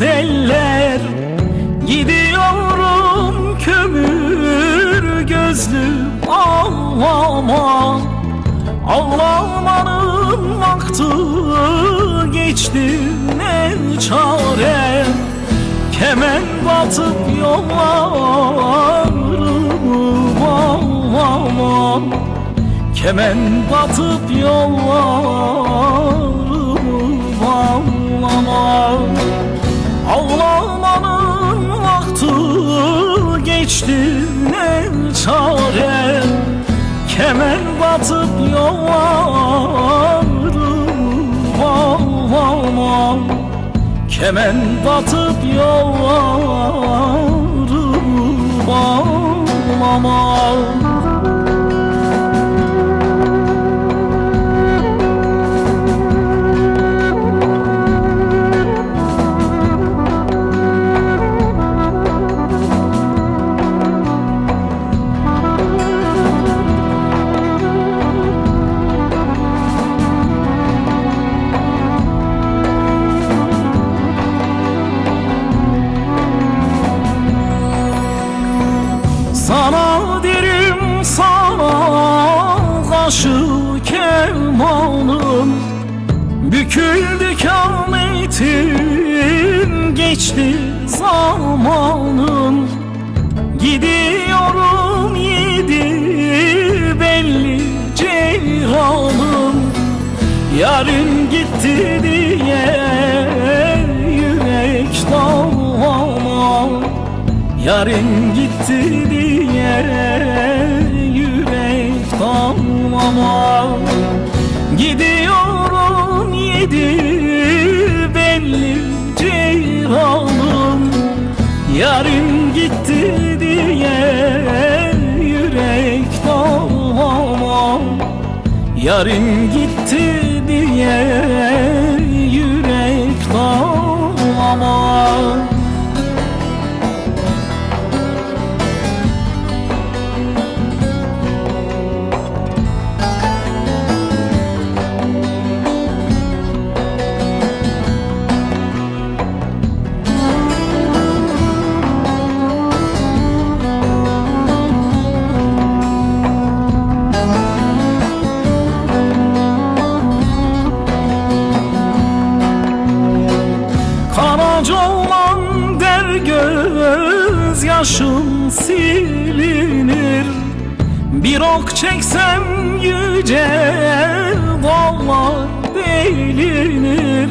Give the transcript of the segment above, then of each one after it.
seller Gidiyorum kömür gözlüm ağlama Ağlamanın vakti geçti ne çare. Kemen batıp yollarımı bağlamam Kemen batıp yollarımı geçti ne çare? Kemen batıp yollarımı bağlamam Kemen batıp yollarımı kemanım Büküldü kametin geçti zamanım Gidiyorum yedi belli ceyranım Yarın gitti diye yürek dağlamam Yarın gitti diye yürek damlama Yarın gitti diye yürek damlama Yarın gitti yaşım silinir. Bir ok çeksem yüce dağlar delinir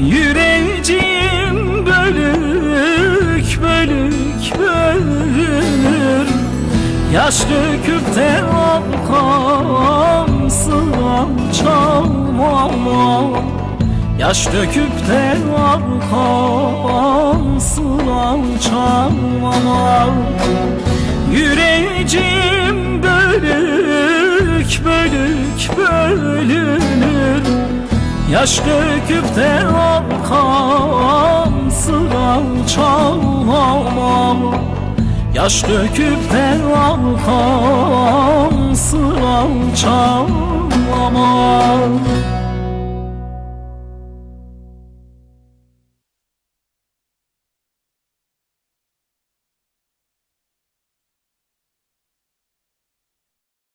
Yüreğim bölük bölük bölünür. Yaş döküp de arkam sıram çalmam Yaş döküp de arkam sıram çalmam Yüreğim bölük bölük bölünür. Yaş döküp de arkam sıram çalmam. Yaş döküp de arkam sıram çalmam